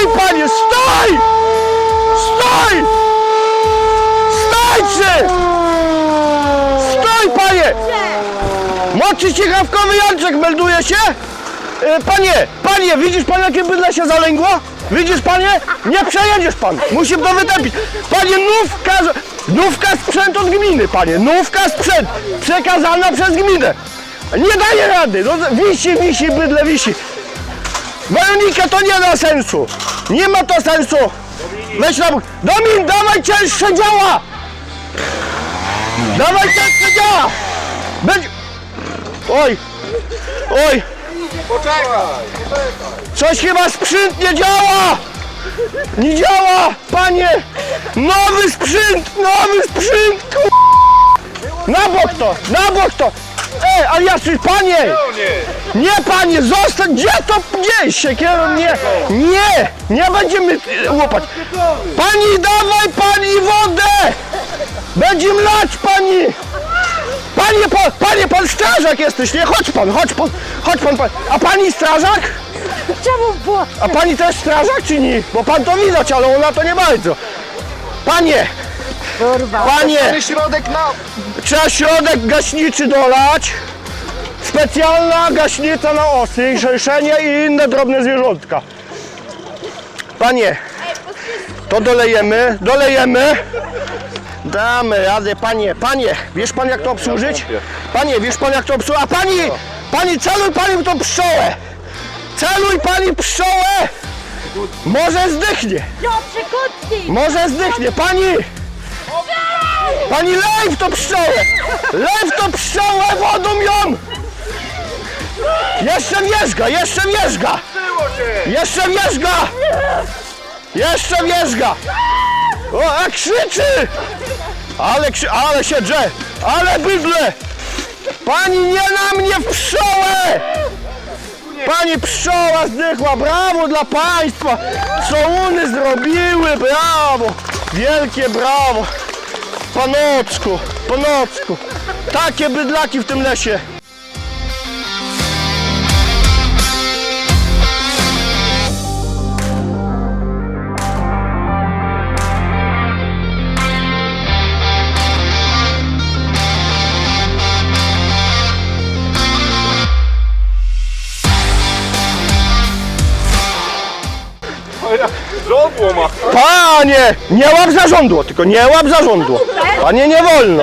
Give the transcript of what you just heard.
Stój, panie, stój! Stój! Stójcie! Stój, panie! Mocy ciekawkowy Janczek melduje się? E, Panie, panie, widzisz pan jakie bydle się zalęgło? Widzisz panie? Nie przejedziesz pan, musi to wytępić. Panie, nówka, nówka sprzęt od gminy, panie, nówka sprzęt, przekazana przez gminę. Nie daje rady, no, wisi, wisi, bydle wisi. Weronika, to nie ma sensu, nie ma to sensu. Weź na bok. Domin, dawaj cięższe działa! Dawaj cięższe działa! Będzie... Oj, oj, Poczekaj! Coś chyba sprzęt nie działa! Nie działa! Panie! Nowy sprzęt! Nowy sprzęt! Na bok to! Na bok to! Ej, ale ja czy panie! Nie! Nie panie! Zostań! Gdzie to? Gdzie? Siekierą nie! Nie! Nie będziemy e, łopać! Pani dawaj pani wodę! Będziemy lać pani! Panie, pan, panie, pan strażak jesteś, nie? Chodź pan, chodź pan, chodź pan, pan. A pani strażak? Czemu było? A pani też strażak czy nie? Bo pan to widać, ale ona to nie bardzo. Panie, Kurwa. panie, środek na... trzeba środek gaśniczy dolać. Specjalna gaśnica na osy, szerszenie i inne drobne zwierzątka. Panie, to dolejemy, dolejemy. Damy radę, panie, panie, wiesz pan jak to obsłużyć? Panie, wiesz pan jak to obsłużyć? A pani, pani celuj pani w tą pszczołę. Celuj pani pszczołę. Może Kucki! Może zdechnie, pani! Pani lej w to pszczołę! Lej w to pszczołę, wodą ją! Jeszcze wierzga, jeszcze wierzga! Jeszcze wierzga! Jeszcze wierzga! O, a krzyczy! Ale, krzy, ale się drze! Ale bydle! Pani nie na mnie w pszczołę! Pani pszczoła zdechła, brawo dla państwa! Co uny zrobiły, brawo! Wielkie brawo! Panocku, panocku! Takie bydlaki w tym lesie! Panie! Nie łap zarządło, tylko nie łap zarządło! Panie nie wolno!